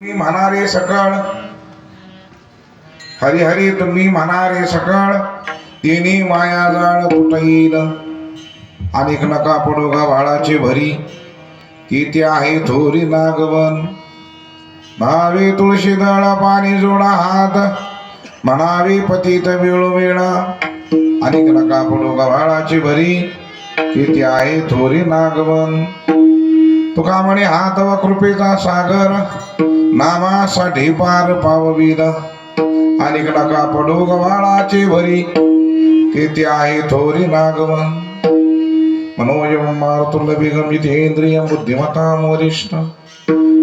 तुम्ही म्हणारे सकळ. हरी हरी तुम्ही म्हणारे सकळ. तिन्ही माया जाळ तुटईल अनेक नका पडू गव्हाळाची भरी. ती ते आहे थोरी नागवन. भावे तुळशी दळा पाणी जोडा हात. म्हणावे पतित वेळोवेळा अनेक नका पडू गव्हाळाची भरी. ती ते आहे थोरी नागवन. तुका म्हणे हात व कृपेचा सागर नामासाठी पार पावविद आणि नका पडू गव्हाळाचे भरी? तेथे आहे थोरी नागवन. मनोजम मारुतुल्य बिगमितेंद्रियं बुद्धिमतां वरिष्ठ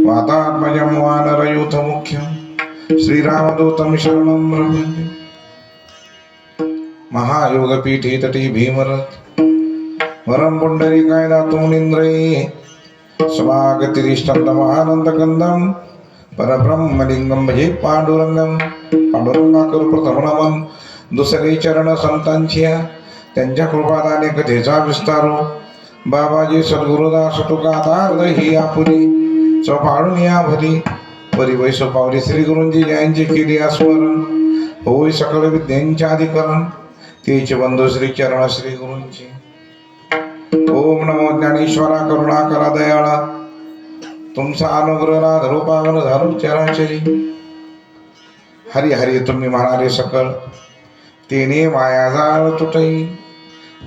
वातात्मजं वानरयूथ मुख्यं. श्रीरामदूतं शरणम प्रपद्ये महायोगपीठे तटी भीमरथ. कायदा तुनिंद्रये निन्द्रये स्वागतिरिष्टन्दमानन्दकन्दं परब्रह्मलिंगं भजे पांडुरंगम पांडुरंगाकर प्रथम नमन दुसरे चरण संतांच्या त्यांच्या कृपादाने कथेचा विस्तारो। बाबाजी सद्गुरुदास तुका ही आपुरी चौपाळून या भरी परी वैस पावली श्री गुरुंजी यांचे केली स्मरण होय सकळ विद्यांचे अधिकरण। तेच बंधू श्री चरण श्री गुरुंची। ओम नमो ज्ञानेश्वरा करुणा करा दयाळा. तुमचा अनुग्रह ना धरू पावन धरू चराचरी हरी हरी तुम्ही म्हणाले सकळ तिने माया जाळ तुटई.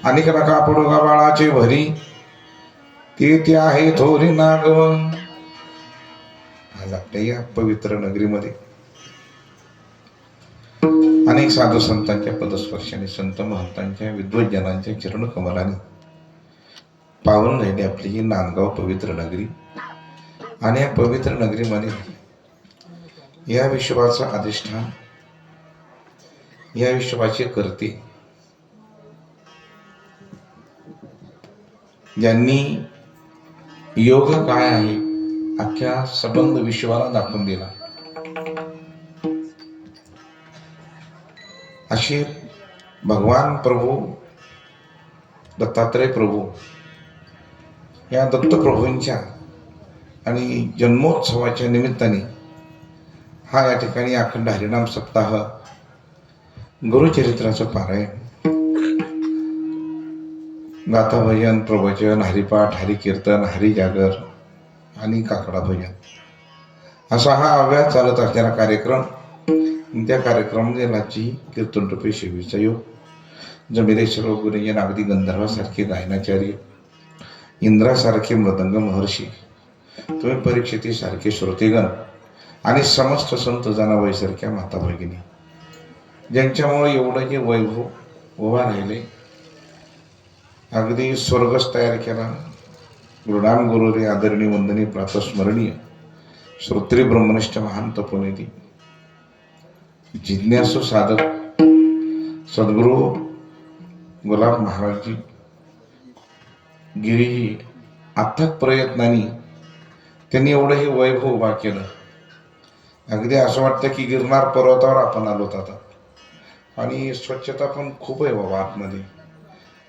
अनेक नका पडोगा बाळाचे भरी. ते ते आहे थोरी नागवन आज आपल्या या पवित्र नगरीमध्ये. अनेक साधू संतांच्या पदस्पर्शाने संत महंतांच्या विद्वज्जनांच्या चरण कमलाने पावन झाली आपली ही नांदगाव पवित्र नगरी आणि या पवित्र नगरीमध्ये या विश्वाचा अधिष्ठान या विश्वाचे करते ज्यांनी योग काय आहे अख्ख्या सबंध विश्वाला दाखवून दिला. असे भगवान प्रभू दत्तात्रय प्रभू या दत्तप्रभूंच्या आणि जन्मोत्सवाच्या निमित्ताने हा या ठिकाणी अखंड हरिनाम सप्ताह गुरुचरित्राचं पारायण. आहे भजन प्रवचन हरिपाठ हरिकीर्तन हरिजागर आणि काकडा भजन. असा हा अव्यात चालत असणारा कार्यक्रम त्या कार्यक्रमामध्ये लाची कीर्तन रूपे शिवीचा योग जमिरेश्वर गुरुजन अगदी गंधर्वासारखे गायनाचार्य इंद्रासारखे मृदंग महर्षी. तुम्ही परीक्षितीसारखे श्रोतेगण आणि समस्त संत जनाबाईसारख्या माता भगिनी. ज्यांच्यामुळे एवढं हे वैभव उभा राहिले. अगदी स्वर्गच तयार केला. गुरुनाम गुरु रे आदरणीय वंदनीय प्रातस्मरणीय. श्रोत्री ब्रह्मनिष्ठ महान तपोनिधी जिज्ञासू साधक. सद्गुरु गुलाब महाराजजी. गिरीही अथक प्रयत्नांनी त्यांनी एवढं हे वैभव उभा केलं. अगदी असं वाटतं की गिरनार पर्वतावर आपण आलो आता. आणि स्वच्छता पण खूप आहे बाबा आतमध्ये.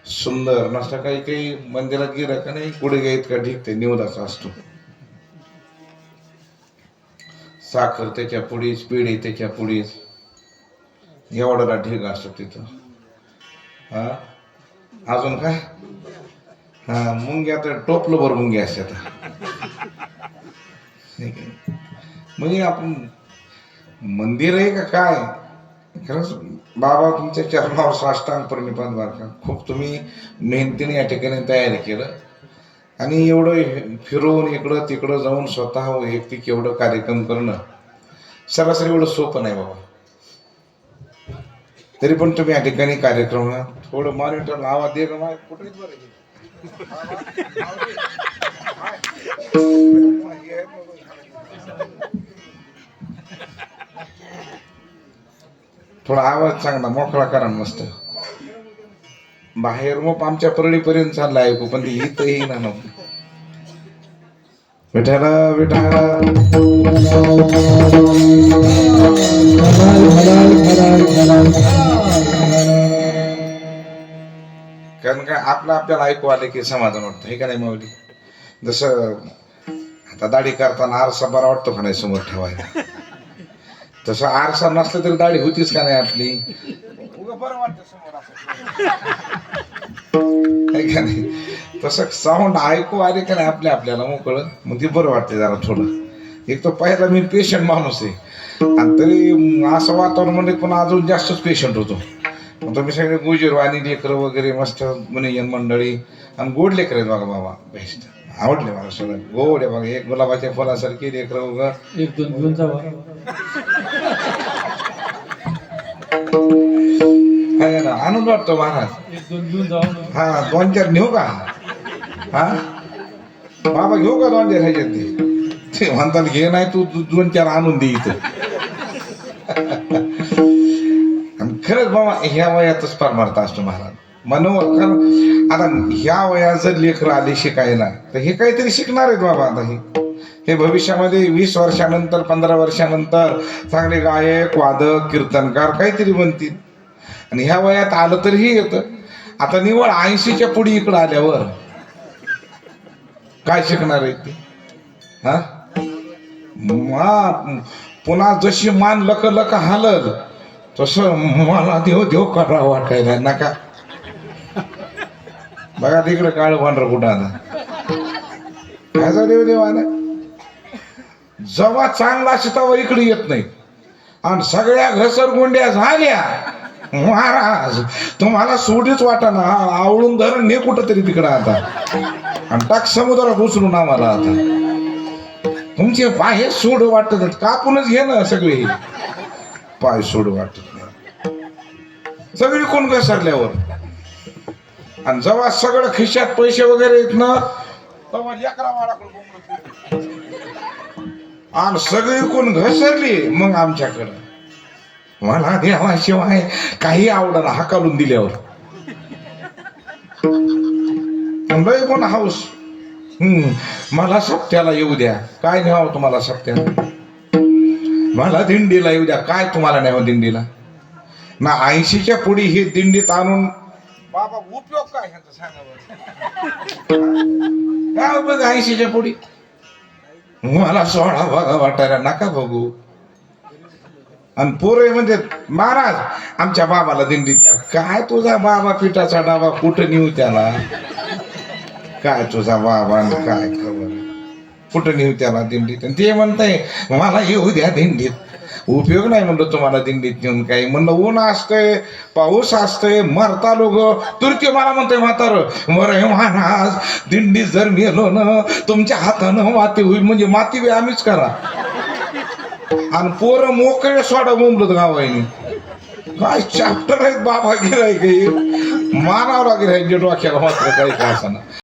सुंदर नसतं काही काही मंदिरात गेलं का नाही पुढे गेत का ठीक ते निवदाचा असतो. साखर त्याच्या पुढीच पिढी त्याच्या पुढीच. एवढा ढीग असतो तिथं. हा? अजून काय? हा आता तर टोपलं भर मुंग्या असतात ठीक आहे. म्हणजे आपण मंदिर आहे का काय? खरंच बाबा तुमच्या चरणावर साष्टांग प्रणिपात बारका खूप तुम्ही मेहनतीने या ठिकाणी तयारी केलं. आणि एवढं फिरवून इकडं तिकडं जाऊन स्वतः वैयक्तिक एवढं कार्यक्रम करणं सरासरी एवढं सोपं नाही बाबा. तरी पण तुम्ही या ठिकाणी कार्यक्रम थोडं मॉनिटर लावा दे का कुठेच बरं थोडा आवाज चांगला मोकळा करा मस्त. बाहेर मोप आमच्या परळीपर्यंत चालला ऐकू पण ते येई ना नको. विठाला विठाला. कारण काय आपलं आपल्याला ऐकू आलं की समाधान वाटतं हे का नाही माऊली? जसं आता दाढी करताना आरसा बरा वाटतो का नाही समोर ठेवायला? तसं आरसा नसला तरी दाढी होतीच का नाही आपली? बरं वाटतं का नाही? तसं साऊंड ऐकू आले का नाही आपल्या आपल्याला मोकळं? मग ते बरं वाटते जरा थोडं. एक तर पहिला मी पेशंट माणूस आहे. आणि तरी असं वातावरण म्हणजे पण अजून जास्तच पेशंट होतो. तुम्ही सगळे गुजरवाणी लेकरं वगैरे मस्त मुनियन मंडळी. आणि गोड लेकर आहेत बघा बाबा बेस्ट. आवडले मला सगळं. गोड आहे बघा एक गुलाबाच्या फुलासारखी लेकरं वगैरे एक दोन घेऊन जावा ना आनंद वाटतो महाराज. एक दोन घेऊन जावा हा दोन चार नेऊ का? हा? बाबा घेऊ का दोन चार ह्याच्यात ते म्हणतात घे नाही तू दोन चार आणून दे इथं. खरंच बाबा ह्या वयातच परमार्थ असतो महाराज. मनोवर आता ह्या वयात जर लेकरं आले शिकायला तर हे काहीतरी शिकणार आहेत बाबा आता हे. हे भविष्यामध्ये वीस वर्षानंतर पंधरा वर्षानंतर चांगले गायक वादक कीर्तनकार काहीतरी बनतील. आणि ह्या वयात आलं तरीही येतं. आता निवड ऐंशीच्या पुढे इकडं आल्यावर काय शिकणार आहे ते? हा? पुन्हा जशी मान लक लक हालत तसं मला देव देव करा वाटायला नका. बघा तिकडे काळ पांढर कुठं आता. कायचा देव देव आला जवा चांगला असतो तेव्हा इकडे येत नाही. आणि सगळ्या घसरगुंड्या झाल्या. महाराज तुम्हाला सोडीच वाटा ना. आवळून धरण ने कुठं तरी तिकडं आता. आणि टाक समुद्रात उचलून आम्हाला आता. तुमचे पाय सोड वाटत कापूनच घे ना सगळे. पाय सोड वाटत नाही. सगळी कोण घसरल्यावर आणि जेव्हा सगळं खिशात पैसे वगैरे येत ना तेव्हा लेकरा बाळाकडे आणि सगळी कोण घसरली मग आमच्याकडं. मला देवाशिवाय काही हा हाकालून दिल्यावर. लय पण हाऊस? हम्म मला सप्त्याला येऊ द्या. काय न्यावं तुम्हाला सप्त्याला मला दिंडीला येऊ द्या. काय तुम्हाला न्यावं दिंडीला? ना ऐंशीच्या पुढे ही दिंडीत आणून बाबा उपयोग काय ह्याचा सांगा. काय उपयोग ऐंशीच्या पुढे. मला सोळा बघा वाटायला नका बघू. आणि पोरे म्हणजे महाराज आमच्या बाबाला दिंडीत. काय तुझा बाबा पिठाचा डाबा कुठं नेऊ त्याला? काय तुझा बाबा काय खबर? कुठं नेऊ त्याला दिंडीत? आणि ते म्हणताय मला येऊ द्या दिंडीत. उपयोग नाही म्हणलं तुम्हाला दिंडीत नेऊन काही. म्हणलं ऊन असतंय पाऊस असतंय मरता लोक. तुर्की मला म्हणतोय म्हातार मरे महाराज दिंडीत जर गेलो ना तुमच्या हातानं माती होईल. म्हणजे माती बी आम्हीच करा. आणि पोरं मोकळे सोडा बोंबलत गावाईने काय चॅप्टर आहेत बाबा गिराय मानावं लागेल डोक्याला मात्र काही का असं